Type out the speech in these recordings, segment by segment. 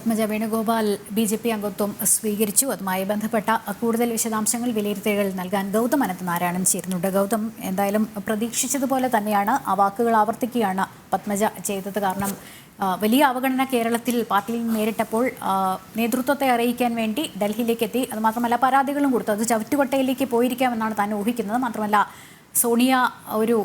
Padmaja Venugopal B J P അംഗത്വം സ്വീകരിച്ചു. അതുമായി ബന്ധപ്പെട്ട കൂടുതൽ വിശദാംശങ്ങൾ വിലയിരുത്തലുകൾ നൽകാൻ ഗൗതം അനന്തനാരായണൻ ചേരുന്നുണ്ട്. ഗൗതം എന്തായാലും പ്രതീക്ഷിച്ചതുപോലെ തന്നെയാണ് ആ വാക്കുകൾ ആവർത്തിക്കുകയാണ് പത്മജ ചെയ്തത്. കാരണം വലിയ അവഗണന കേരളത്തിൽ പാർട്ടിയിൽ നേരിട്ടപ്പോൾ നേതൃത്വത്തെ അറിയിക്കാൻ വേണ്ടി ഡൽഹിയിലേക്ക് എത്തി. അതുമാത്രമല്ല പരാതികളും കൊടുത്തു. അത് ചവിറ്റുകൊട്ടയിലേക്ക് പോയിരിക്കാമെന്നാണ് താൻ ഊഹിക്കുന്നത്. മാത്രമല്ല സോണിയ ഒരു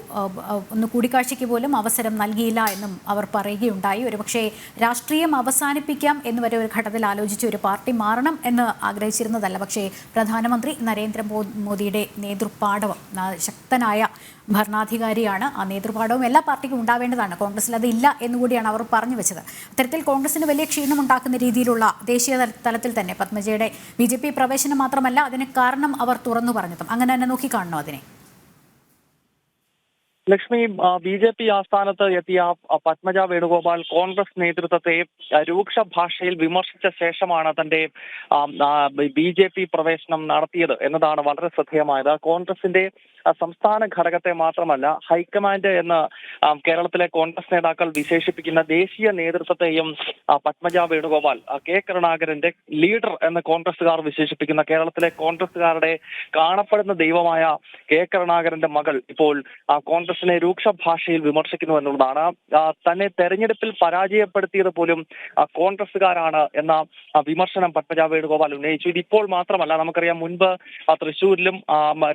ഒന്ന് കൂടിക്കാഴ്ചയ്ക്ക് പോലും അവസരം നൽകിയില്ല എന്നും അവർ പറയുകയുണ്ടായി. ഒരുപക്ഷെ രാഷ്ട്രീയം അവസാനിപ്പിക്കാം എന്ന് വരെ ഒരു ഘട്ടത്തിൽ ആലോചിച്ച് ഒരു പാർട്ടി മാറണം എന്ന് ആഗ്രഹിച്ചിരുന്നതല്ല. പക്ഷേ പ്രധാനമന്ത്രി നരേന്ദ്ര മോദിയുടെ നേതൃപാടവം ശക്തനായ ഭരണാധികാരിയാണ് ആ നേതൃപാഠവും എല്ലാ പാർട്ടിക്കും ഉണ്ടാവേണ്ടതാണ്. കോൺഗ്രസിൽ അത് ഇല്ല എന്നുകൂടിയാണ് അവർ പറഞ്ഞു വെച്ചത്. അത്തരത്തിൽ കോൺഗ്രസിന് വലിയ ക്ഷീണം ഉണ്ടാക്കുന്ന രീതിയിലുള്ള ദേശീയ തലത്തിൽ തന്നെ പത്മജയുടെ ബി പ്രവേശനം മാത്രമല്ല അതിന് കാരണം അവർ തുറന്നു പറഞ്ഞതും. അങ്ങനെ തന്നെ നോക്കിക്കാണണോ അതിനെ? ലക്ഷ്മി ബി ജെ പി ആസ്ഥാനത്ത് എത്തിയ പത്മജ വേണുഗോപാൽ കോൺഗ്രസ് നേതൃത്വത്തെ രൂക്ഷ ഭാഷയിൽ വിമർശിച്ച ശേഷമാണ് തന്റെ ബി ജെ പി പ്രവേശനം നടത്തിയത് എന്നതാണ് വളരെ ശ്രദ്ധേയമായത്. കോൺഗ്രസിന്റെ സംസ്ഥാന ഘടകത്തെ മാത്രമല്ല ഹൈക്കമാൻഡ് എന്ന് കേരളത്തിലെ കോൺഗ്രസ് നേതാക്കൾ വിശേഷിപ്പിക്കുന്ന ദേശീയ നേതൃത്വത്തെയും പത്മജ വേണുഗോപാൽ കെ കരുണാകരന്റെ ലീഡർ എന്ന് കോൺഗ്രസുകാർ വിശേഷിപ്പിക്കുന്ന കേരളത്തിലെ കോൺഗ്രസുകാരുടെ കാണപ്പെടുന്ന ദൈവമായ കെ കരുണാകരന്റെ മകൾ ഇപ്പോൾ കോൺഗ്രസിനെ രൂക്ഷ ഭാഷയിൽ വിമർശിക്കുന്നു എന്നുള്ളതാണ്. തന്നെ തെരഞ്ഞെടുപ്പിൽ പരാജയപ്പെടുത്തിയത് പോലും കോൺഗ്രസുകാരാണ് എന്ന വിമർശനം പത്മജ വേണുഗോപാൽ ഉന്നയിച്ചു. ഇതിപ്പോൾ മാത്രമല്ല നമുക്കറിയാം മുൻപ് തൃശൂരിലും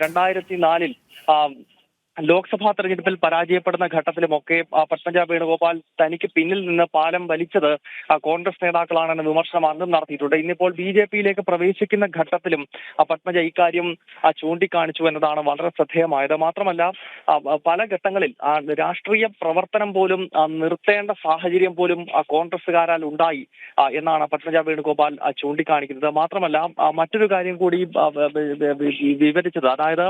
രണ്ടായിരത്തി നാലിൽ ആ, ലോക്സഭാ തെരഞ്ഞെടുപ്പിൽ പരാജയപ്പെടുന്ന ഘട്ടത്തിലുമൊക്കെ പത്മജ വേണുഗോപാൽ തനിക്ക് പിന്നിൽ നിന്ന് പാലം വലിച്ചത് കോൺഗ്രസ് നേതാക്കളാണെന്ന വിമർശനം അന്നും നടത്തിയിട്ടുണ്ട്. ഇന്നിപ്പോൾ ബി ജെ പിയിലേക്ക് പ്രവേശിക്കുന്ന ഘട്ടത്തിലും പത്മജ ഇക്കാര്യം ചൂണ്ടിക്കാണിച്ചു എന്നതാണ് വളരെ ശ്രദ്ധേയമായത്. മാത്രമല്ല പല ഘട്ടങ്ങളിൽ രാഷ്ട്രീയ പ്രവർത്തനം പോലും നിർത്തേണ്ട സാഹചര്യം പോലും കോൺഗ്രസുകാരാൽ ഉണ്ടായി എന്നാണ് പത്മജ വേണുഗോപാൽ ചൂണ്ടിക്കാണിക്കുന്നത്. മാത്രമല്ല മറ്റൊരു കാര്യം കൂടി വിവരിച്ചത്. അതായത്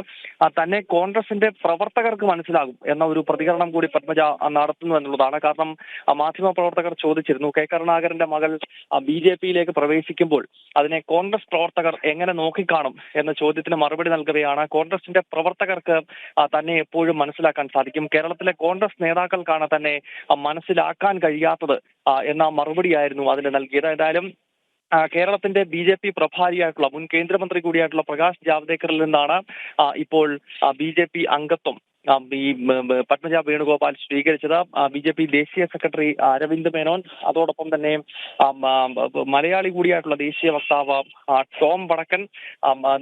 തന്നെ കോൺഗ്രസിന്റെ പ്രവർത്തകർക്ക് മനസ്സിലാകും എന്ന ഒരു പ്രതികരണം കൂടി പത്മജ നടത്തുന്നു എന്നുള്ളതാണ്. കാരണം മാധ്യമ പ്രവർത്തകർ ചോദിച്ചിരുന്നു കെ കരുണാകരന്റെ മകൾ ബി ജെ പിയിലേക്ക് പ്രവേശിക്കുമ്പോൾ അതിനെ കോൺഗ്രസ് പ്രവർത്തകർ എങ്ങനെ നോക്കിക്കാണും എന്ന ചോദ്യത്തിന് മറുപടി നൽകുകയാണ്. കോൺഗ്രസിന്റെ പ്രവർത്തകർക്ക് തന്നെ എപ്പോഴും മനസ്സിലാക്കാൻ സാധിക്കും. കേരളത്തിലെ കോൺഗ്രസ് നേതാക്കൾക്കാണ് തന്നെ മനസ്സിലാക്കാൻ കഴിയാത്തത് എന്ന മറുപടിയായിരുന്നു അതിന് നൽകിയത്. ഏതായാലും കേരളത്തിന്റെ ബി ജെ പി പ്രഭാരിയായിട്ടുള്ള മുൻ കേന്ദ്രമന്ത്രി കൂടിയായിട്ടുള്ള പ്രകാശ് ജാവ്ദേക്കറിൽ നിന്നാണ് ഇപ്പോൾ ബി ജെ പി അംഗത്വം ഈ പത്മജ വേണുഗോപാൽ സ്വീകരിച്ചത്. ബി ജെ പി ദേശീയ സെക്രട്ടറി അരവിന്ദ് മേനോൻ. അതോടൊപ്പം തന്നെ മലയാളി കൂടിയായിട്ടുള്ള ദേശീയ വക്താവ് ടോം വടക്കൻ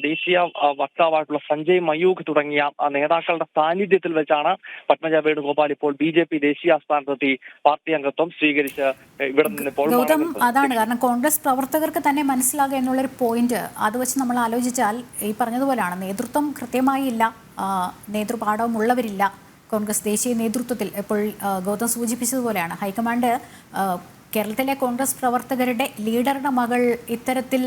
ദേശീയ വക്താവായിട്ടുള്ള സഞ്ജയ് മയൂഖ് തുടങ്ങിയ നേതാക്കളുടെ സാന്നിധ്യത്തിൽ വെച്ചാണ് പത്മജ വേണുഗോപാൽ ഇപ്പോൾ ബി ജെ പി ദേശീയ ആസ്ഥാനത്തെത്തി പാർട്ടി അംഗത്വം സ്വീകരിച്ച് ഇവിടെ നിന്ന് ഇപ്പോൾ ഗൗതം അതാണ് കാരണം കോൺഗ്രസ് പ്രവർത്തകർക്ക് തന്നെ മനസ്സിലാകുക എന്നുള്ളൊരു പോയിന്റ്. അത് വെച്ച് നമ്മൾ ആലോചിച്ചാൽ ഈ പറഞ്ഞതുപോലെയാണ് നേതൃത്വം കൃത്യമായി ഇല്ല. ആ, നേതൃപാഠവും ഉള്ളവരില്ല കോൺഗ്രസ് ദേശീയ നേതൃത്വത്തിൽ ഇപ്പോൾ ഗൗതം സൂചിപ്പിച്ചതുപോലെയാണ്. ഹൈക്കമാൻഡ് കേരളത്തിലെ കോൺഗ്രസ് പ്രവർത്തകരുടെ ലീഡറുടെ മകൾ ഇത്തരത്തിൽ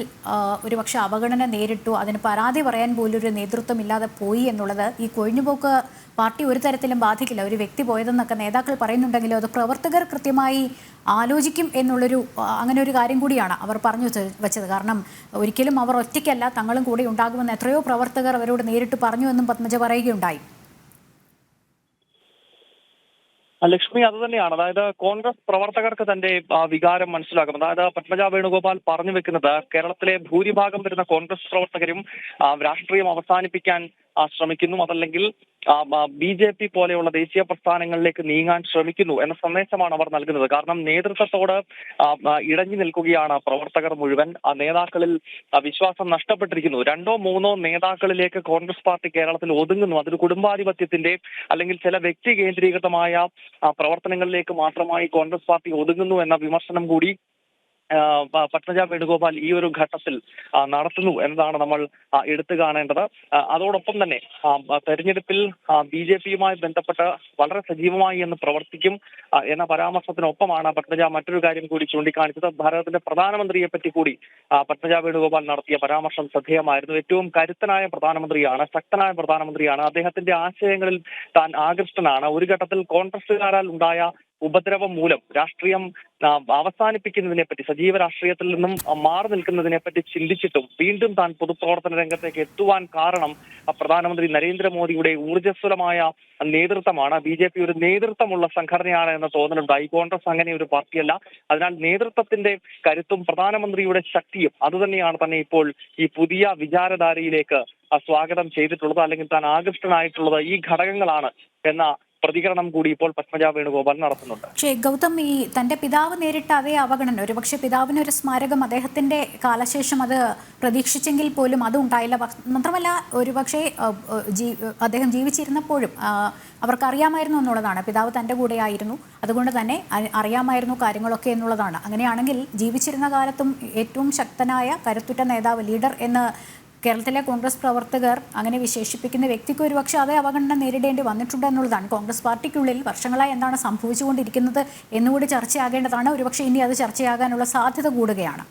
ഒരുപക്ഷെ അവഗണന നേരിട്ടു. അതിന് പരാതി പറയാൻ പോലും ഒരു നേതൃത്വം ഇല്ലാതെ പോയി എന്നുള്ളത് ഈ കൊഴിഞ്ഞുപോക്ക് പാർട്ടി ഒരു തരത്തിലും ബാധിക്കില്ല. ഒരു വ്യക്തി പോയതെന്നൊക്കെ നേതാക്കൾ പറയുന്നുണ്ടെങ്കിലും അത് പ്രവർത്തകർ കൃത്യമായി ആലോചിക്കും എന്നുള്ളൊരു അങ്ങനെ ഒരു കാര്യം കൂടിയാണ് അവർ പറഞ്ഞു വെച്ചത്. കാരണം ഒരിക്കലും അവർ ഒറ്റയ്ക്കല്ല തങ്ങളും കൂടെ ഉണ്ടാകുമെന്ന് എത്രയോ പ്രവർത്തകർ അവരോട് നേരിട്ട് പറഞ്ഞു എന്നും പത്മജ പറയുകയുണ്ടായി ആ, ലക്ഷ്മി അത് തന്നെയാണ്. അതായത് കോൺഗ്രസ് പ്രവർത്തകർക്ക് തന്റെ വികാരം മനസ്സിലാകും അതായത് പത്മജ വേണുഗോപാൽ പറഞ്ഞു വെക്കുന്നത് കേരളത്തിലെ ഭൂരിഭാഗം വരുന്ന കോൺഗ്രസ് പ്രവർത്തകരും രാഷ്ട്രീയം അവസാനിപ്പിക്കാൻ ശ്രമിക്കുന്നു അതല്ലെങ്കിൽ ബി ജെ പി പോലെയുള്ള ദേശീയ പ്രസ്ഥാനങ്ങളിലേക്ക് നീങ്ങാൻ ശ്രമിക്കുന്നു എന്ന സന്ദേശമാണ് അവർ നൽകുന്നത്. കാരണം നേതൃത്വത്തോട് ഇടഞ്ഞു നിൽക്കുകയാണ് പ്രവർത്തകർ മുഴുവൻ. ആ നേതാക്കളിൽ വിശ്വാസം നഷ്ടപ്പെട്ടിരിക്കുന്നു. രണ്ടോ മൂന്നോ നേതാക്കളിലേക്ക് കോൺഗ്രസ് പാർട്ടി കേരളത്തിൽ ഒതുങ്ങുന്നു. അതൊരു കുടുംബാധിപത്യത്തിന്റെ അല്ലെങ്കിൽ ചില വ്യക്തി കേന്ദ്രീകൃതമായ പ്രവർത്തനങ്ങളിലേക്ക് മാത്രമായി കോൺഗ്രസ് പാർട്ടി ഒതുങ്ങുന്നു എന്ന വിമർശനം കൂടി പത്മജ വേണുഗോപാൽ ഈ ഒരു ഘട്ടത്തിൽ നടത്തുന്നു എന്നതാണ് നമ്മൾ എടുത്തു കാണേണ്ടത്. അതോടൊപ്പം തന്നെ തെരഞ്ഞെടുപ്പിൽ ബി ജെ പിയുമായി ബന്ധപ്പെട്ട് വളരെ സജീവമായി എന്ന് പ്രവർത്തിക്കും എന്ന പരാമർശത്തിനൊപ്പമാണ് പത്മജ മറ്റൊരു കാര്യം കൂടി ചൂണ്ടിക്കാണിച്ചത്. ഭാരതത്തിന്റെ പ്രധാനമന്ത്രിയെ പറ്റി കൂടി പത്മജ വേണുഗോപാൽ നടത്തിയ പരാമർശം ശ്രദ്ധേയമായിരുന്നു. ഏറ്റവും കരുത്തനായ പ്രധാനമന്ത്രിയാണ് ശക്തനായ പ്രധാനമന്ത്രിയാണ്. അദ്ദേഹത്തിന്റെ ആശയങ്ങളിൽ താൻ ആകൃഷ്ടനാണ്. ഒരു ഘട്ടത്തിൽ കോൺഗ്രസുകാരാൽ ഉണ്ടായ ഉപദ്രവം മൂലം രാഷ്ട്രീയം അവസാനിപ്പിക്കുന്നതിനെ പറ്റി സജീവ രാഷ്ട്രീയത്തിൽ നിന്നും മാറി നിൽക്കുന്നതിനെ പറ്റി ചിന്തിച്ചിട്ടും വീണ്ടും താൻ പൊതുപ്രവർത്തന രംഗത്തേക്ക് എത്തുവാൻ കാരണം പ്രധാനമന്ത്രി നരേന്ദ്രമോദിയുടെ ഊർജസ്വലമായ നേതൃത്വമാണ്. ബി ജെ പി ഒരു നേതൃത്വമുള്ള സംഘടനയാണ് എന്ന തോന്നലുണ്ടായി കോൺഗ്രസ് അങ്ങനെ ഒരു പാർട്ടിയല്ല. അതിനാൽ നേതൃത്വത്തിന്റെ കരുത്തും പ്രധാനമന്ത്രിയുടെ ശക്തിയും അതുതന്നെയാണ് തന്നെ ഇപ്പോൾ ഈ പുതിയ വിചാരധാരയിലേക്ക് സ്വാഗതം ചെയ്തിട്ടുള്ളത്. അല്ലെങ്കിൽ താൻ ആകൃഷ്ടനായിട്ടുള്ളത് ഈ ഘടകങ്ങളാണ് എന്ന പ്രതികരണം കൂടി ഇപ്പോൾ പത്മജ വേണുഗോപാൽ നടത്തുന്നുണ്ട്. പക്ഷേ ഗൗതം ഈ തന്റെ പിതാവ് നേരിട്ട അതേ അവഗണന ഒരുപക്ഷെ പിതാവിന് ഒരു സ്മാരകം അദ്ദേഹത്തിന്റെ കാലശേഷം അത് പ്രതീക്ഷിച്ചെങ്കിൽ പോലും അത് ഉണ്ടായില്ല. മാത്രമല്ല ഒരുപക്ഷെ അദ്ദേഹം ജീവിച്ചിരുന്നപ്പോഴും അവർക്ക് അവർക്കറിയാമായിരുന്നു എന്നുള്ളതാണ്. പിതാവ് തന്റെ കൂടെ ആയിരുന്നു അതുകൊണ്ട് തന്നെ അറിയാമായിരുന്നു കാര്യങ്ങളൊക്കെ എന്നുള്ളതാണ്. അങ്ങനെയാണെങ്കിൽ ജീവിച്ചിരുന്ന കാലത്തും ഏറ്റവും ശക്തനായ കരുത്തുറ്റ നേതാവ് ലീഡർ എന്ന് കേരളത്തിലെ കോൺഗ്രസ് പ്രവർത്തകർ അങ്ങനെ വിശേഷിപ്പിക്കുന്ന വ്യക്തിക്ക് ഒരുപക്ഷെ അതേ അവഗണന നേരിടേണ്ടി വന്നിട്ടുണ്ട് എന്നുള്ളതാണ്. കോൺഗ്രസ് പാർട്ടിക്കുള്ളിൽ വർഷങ്ങളായി എന്താണ് സംഭവിച്ചുകൊണ്ടിരിക്കുന്നത് എന്നുകൂടി ചർച്ചയാകേണ്ടതാണ്. ഒരുപക്ഷെ ഇനി അത് ചർച്ചയാകാനുള്ള സാധ്യത കൂടുകയാണ്.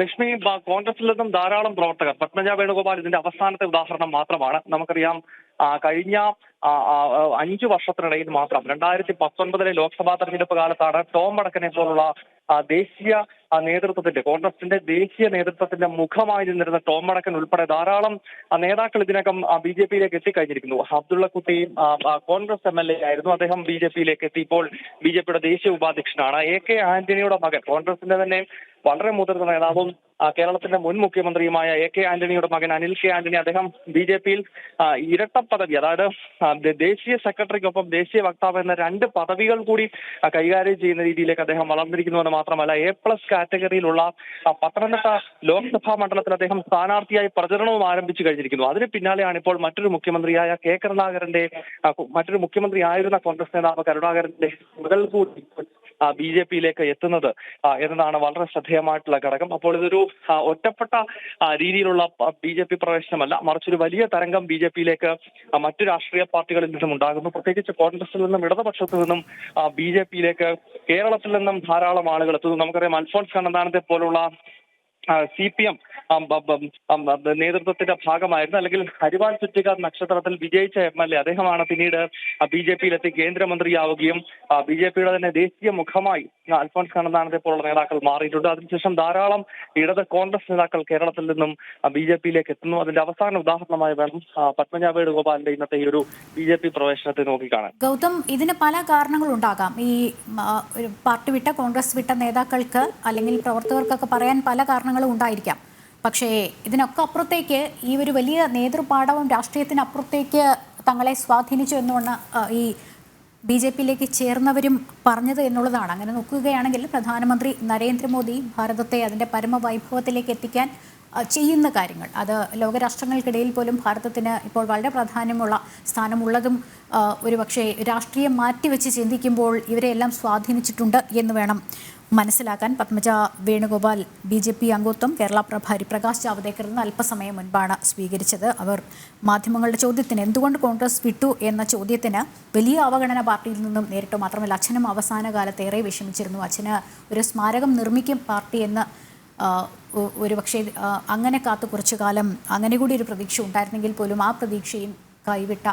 ലക്ഷ്മി കോൺഗ്രസിൽ നിന്നും ധാരാളം പ്രവർത്തകർ പത്മജ വേണുഗോപാൽ ഇതിന്റെ അവസാനത്തെ ഉദാഹരണം മാത്രമാണ്. നമുക്കറിയാം കഴിഞ്ഞ അഞ്ചു വർഷത്തിനിടയിൽ മാത്രം രണ്ടായിരത്തി പത്തൊൻപതിലെ ലോക്സഭാ തെരഞ്ഞെടുപ്പ് കാലത്താണ് ടോം വടക്കനെ പോലുള്ള ദേശീയ നേതൃത്വത്തിന്റെ കോൺഗ്രസിന്റെ ദേശീയ നേതൃത്വത്തിന്റെ മുഖമായി നിന്നിരുന്ന ടോം വടക്കൻ ഉൾപ്പെടെ ധാരാളം ആ, നേതാക്കൾ ഇതിനകം ബി ജെ പിയിലേക്ക് എത്തിക്കഴിഞ്ഞിരിക്കുന്നു. അബ്ദുള്ള കുട്ടി ആ, ആ, കോൺഗ്രസ് എം എൽ എ ആയിരുന്നു. അദ്ദേഹം ബി ജെ പിയിലേക്ക് എത്തി. ഇപ്പോൾ ബി ജെ പിയുടെ ദേശീയ ഉപാധ്യക്ഷനാണ്. എ കെ ആന്റണിയുടെ മകൻ കോൺഗ്രസിന്റെ തന്നെ വളരെ മുതിർന്ന നേതാവും കേരളത്തിന്റെ മുൻ മുഖ്യമന്ത്രിയുമായ എ കെ ആന്റണിയുടെ മകൻ അനിൽ കെ ആന്റണി. അദ്ദേഹം ബി ജെ പിയിൽ ഇരട്ട പദവി അതായത് ദേശീയ സെക്രട്ടറിക്കൊപ്പം ദേശീയ വക്താവ് എന്ന രണ്ട് പദവികൾ കൂടി കൈകാര്യം ചെയ്യുന്ന രീതിയിലേക്ക് അദ്ദേഹം വളർന്നിരിക്കുന്നുവെന്ന് മാത്രമല്ല എ പ്ലസ് കാറ്റഗറിയിലുള്ള പത്തനംതിട്ട ലോക്സഭാ മണ്ഡലത്തിൽ അദ്ദേഹം സ്ഥാനാർത്ഥിയായി പ്രചരണവും ആരംഭിച്ചു കഴിഞ്ഞിരിക്കുന്നു. അതിന് പിന്നാലെയാണ് ഇപ്പോൾ മറ്റൊരു മുഖ്യമന്ത്രിയായ കെ. കരുണാകരന്റെ മറ്റൊരു മുഖ്യമന്ത്രി ആയിരുന്ന കോൺഗ്രസ് നേതാവ് കരുണാകരന്റെ മുതൽ കൂടി ബി ജെ പിയിലേക്ക് എത്തുന്നത്. എന്നതാണ് വളരെ ശ്രദ്ധേയമായിട്ടുള്ള ഘടകം. അപ്പോൾ ഇതൊരു ഒറ്റപ്പെട്ട രീതിയിലുള്ള ബി ജെ പി പ്രവേശനമല്ല. മറിച്ചൊരു വലിയ തരംഗം ബി ജെ പിയിലേക്ക് മറ്റു രാഷ്ട്രീയ പാർട്ടികളിൽ നിന്നും ഉണ്ടാകുന്നു. പ്രത്യേകിച്ച് കോൺഗ്രസിൽ നിന്നും ഇടതുപക്ഷത്തു നിന്നും ബി ജെ പിയിലേക്ക് കേരളത്തിൽ നിന്നും ധാരാളം ആളുകൾ എത്തുന്നു. നമുക്കറിയാം അൽഫോൺസ് കണ്ണന്താനത്തെ പോലുള്ള സി പി എം നേതൃത്വത്തിന്റെ ഭാഗമായിരുന്നു. അല്ലെങ്കിൽ ഹരിവാൾ ചുറ്റിക നക്ഷത്രത്തിൽ വിജയിച്ച എം എൽ എ അദ്ദേഹമാണ് പിന്നീട് ബി ജെ പിയിലെത്തി കേന്ദ്രമന്ത്രിയാവുകയും ബി ജെ പിയുടെ തന്നെ ദേശീയ മുഖമായി അൽഫോൺസ് കണ്ണന്താനത്തെ പോലുള്ള നേതാക്കൾ മാറിയിട്ടുണ്ട്. അതിനുശേഷം ധാരാളം ഇടത് കോൺഗ്രസ് നേതാക്കൾ കേരളത്തിൽ നിന്നും ബി ജെ പിയിലേക്ക് എത്തുന്നു. അതിന്റെ അവസാന ഉദാഹരണമായി വേണം പത്മജാ വേണുഗോപാലിന്റെ ഇന്നത്തെ ഈ ഒരു ബി ജെ പി പ്രവേശനത്തെ നോക്കിക്കാണാൻ ഗൗതം ഇതിന് പല കാരണങ്ങളുണ്ടാകാം ഈ പാർട്ടി വിട്ട കോൺഗ്രസ് വിട്ട നേതാക്കൾക്ക് അല്ലെങ്കിൽ പ്രവർത്തകർക്കൊക്കെ പറയാൻ പല കാരണങ്ങളും ഉണ്ടായിരിക്കാം. പക്ഷേ ഇതിനൊക്കെ അപ്പുറത്തേക്ക് ഈ ഒരു വലിയ നേതൃപാഠവും രാഷ്ട്രീയത്തിനപ്പുറത്തേക്ക് തങ്ങളെ സ്വാധീനിച്ചു എന്നുകൊണ്ട് ഈ ബി ജെ പിയിലേക്ക് ചേർന്നവരും പറഞ്ഞത് എന്നുള്ളതാണ്. അങ്ങനെ നോക്കുകയാണെങ്കിൽ പ്രധാനമന്ത്രി നരേന്ദ്രമോദി ഭാരതത്തെ അതിന്റെ പരമവൈഭവത്തിലേക്ക് എത്തിക്കാൻ ചെയ്യുന്ന കാര്യങ്ങൾ. അത് ലോകരാഷ്ട്രങ്ങൾക്കിടയിൽ പോലും ഭാരതത്തിന് ഇപ്പോൾ വളരെ പ്രാധാന്യമുള്ള സ്ഥാനമുള്ളതും ഒരു പക്ഷേ രാഷ്ട്രീയം മാറ്റിവെച്ച് ചിന്തിക്കുമ്പോൾ ഇവരെല്ലാം സ്വാധീനിച്ചിട്ടുണ്ട് എന്ന് വേണം മനസ്സിലാക്കാൻ. Padmaja Venugopal B J P അംഗത്വം കേരള പ്രഭാരി പ്രകാശ് ജാവ്ദേക്കറിൽ നിന്ന് അല്പസമയം മുൻപാണ് സ്വീകരിച്ചത്. അവർ മാധ്യമങ്ങളുടെ ചോദ്യത്തിന് എന്തുകൊണ്ട് കോൺഗ്രസ് വിട്ടു എന്ന ചോദ്യത്തിന് വലിയ അവഗണന പാർട്ടിയിൽ നിന്നും നേരിട്ടു. മാത്രമല്ല അച്ഛനും അവസാന കാലത്ത് ഏറെ വിഷമിച്ചിരുന്നു. അച്ഛന് ഒരു സ്മാരകം നിർമ്മിക്കും പാർട്ടി എന്ന് ആ, പക്ഷേ അങ്ങനെ കാത്ത് കുറച്ചു കാലം അങ്ങനെ കൂടി ഒരു പ്രതീക്ഷ ഉണ്ടായിരുന്നെങ്കിൽ പോലും ആ പ്രതീക്ഷയും കൈവിട്ട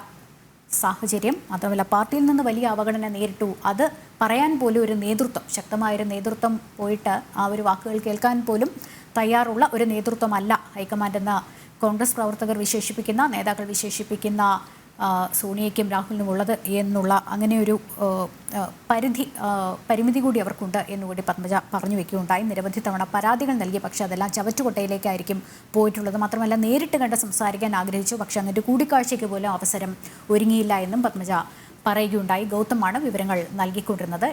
സാഹചര്യം മാത്രമല്ല പാർട്ടിയിൽ നിന്ന് വലിയ അവഗണന നേരിട്ടു. അത് പറയാൻ പോലും ഒരു നേതൃത്വം ശക്തമായൊരു നേതൃത്വം പോയിട്ട് ആ ഒരു വാക്കുകൾ കേൾക്കാൻ പോലും തയ്യാറുള്ള ഒരു നേതൃത്വമല്ല ഹൈക്കമാൻഡെന്ന് കോൺഗ്രസ് പ്രവർത്തകർ വിശേഷിപ്പിക്കുന്ന നേതാക്കൾ വിശേഷിപ്പിക്കുന്ന സോണിയയ്ക്കും രാഹുലിനും ഉള്ളത് എന്നുള്ള അങ്ങനെ ഒരു പരിധി പരിമിതി കൂടി അവർക്കുണ്ട് എന്നുകൂടി പത്മജ പറഞ്ഞു വെക്കുകയുണ്ടായി. നിരവധി തവണ പരാതികൾ നൽകി പക്ഷേ അതെല്ലാം ചവറ്റുകൊട്ടയിലേക്കായിരിക്കും പോയിട്ടുള്ളത്. മാത്രമല്ല നേരിട്ട് കണ്ട് സംസാരിക്കാൻ ആഗ്രഹിച്ചു പക്ഷേ അങ്ങനെ ഒരു കൂടിക്കാഴ്ചയ്ക്ക് പോലും അവസരം ഒരുങ്ങിയില്ല എന്നും പത്മജ പറയുകയുണ്ടായി. ഗൗതമാണ് വിവരങ്ങൾ നൽകിക്കൊണ്ടിരുന്നത്.